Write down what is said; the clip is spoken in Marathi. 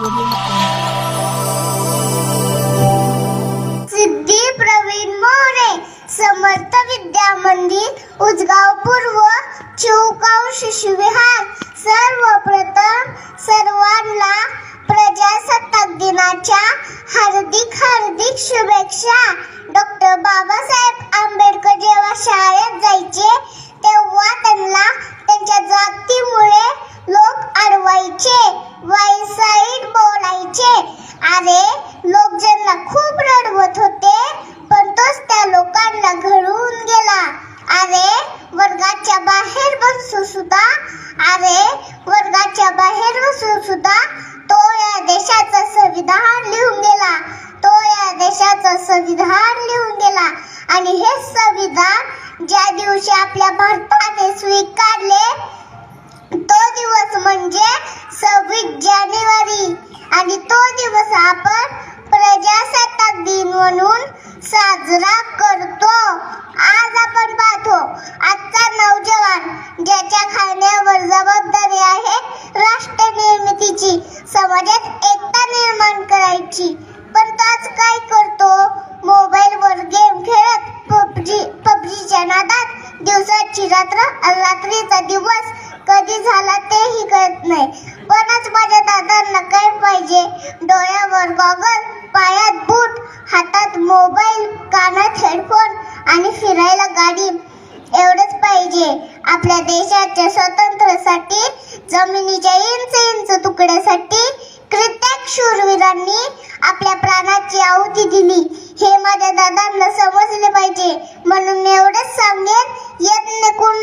सिद्धी प्रवीण मोरे समर्थ विद्या मंदिर उजगाव पूर्व चिवगाव शिशुविहार. सर्वप्रथम सर्वांना प्रजासत्ताक दिनाच्या हार्दिक हार्दिक शुभेच्छा. डॉक्टर बाबासाहेब आंबेडकर जेव्हा शाळेत जायचे सुद्धा आरे वर्गाच्या बाहेर बसून सुद्धा तो या देशाचं संविधान लिहून गेला. तो या देशाचं संविधान लिहून गेला. आणि हे संविधान ज्या दिवशी आपल्या भारताने स्वीकारले तो दिवस म्हणजे सव्वीस जानेवारी. आणि तो दिवस आपण प्रजासत्ताक दिन म्हणून साजरा करतो. आज पबजीच्या दिवसाची रात्र रात्रीचा दिवस कधी झाला तेही कळत नाही. पणच माझ्या दादांना काय पाहिजे? डोळ्यावर गॉगल पायात बूट हातात मोबाईल कानात हेडफोन आणि फिरायला गाडी. एवढंच पाहिजे. आपल्या देशाच्या स्वातंत्र्यासाठी जमिनीच्या इंच इंच तुकड्यासाठी शूरवीरांनी आपल्या प्राणाची आहुती दिली. हे माझ्या दादांना समजले पाहिजे. म्हणून एवढंच सांगेन यज्ञ कुंड